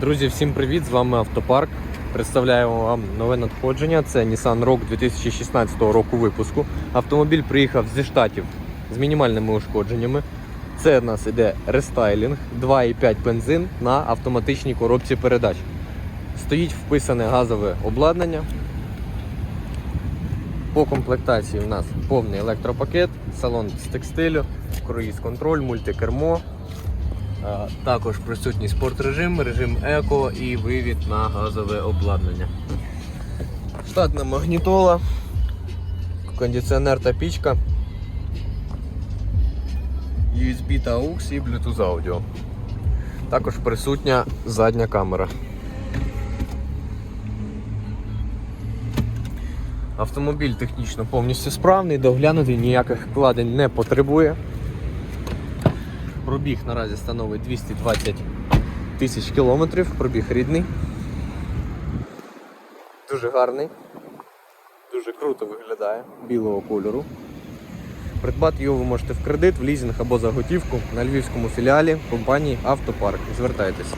Друзі, всім привіт! З вами Автопарк. Представляємо вам нове надходження. Це Nissan Rogue 2016 року випуску. Автомобіль приїхав зі штатів з мінімальними ушкодженнями. Це в нас іде рестайлінг, 2,5 бензин на автоматичній коробці передач. Стоїть вписане газове обладнання. По комплектації у нас повний електропакет, салон з текстилю, круїз-контроль, мультикермо. Е, Також присутній спортрежим, режим еко і вивід на газове обладнання. Штатна магнітола, кондиціонер та пічка, USB та AUX і Bluetooth аудіо. Також присутня задня камера. Автомобіль технічно повністю справний, доглянутий, ніяких вкладень не потребує. Пробіг наразі становить 220 тисяч кілометрів, пробіг рідний. Дуже гарний, дуже круто виглядає, білого кольору. Придбати його ви можете в кредит, в лізинг або за готівку на львівському філіалі компанії Автопарк. Звертайтеся.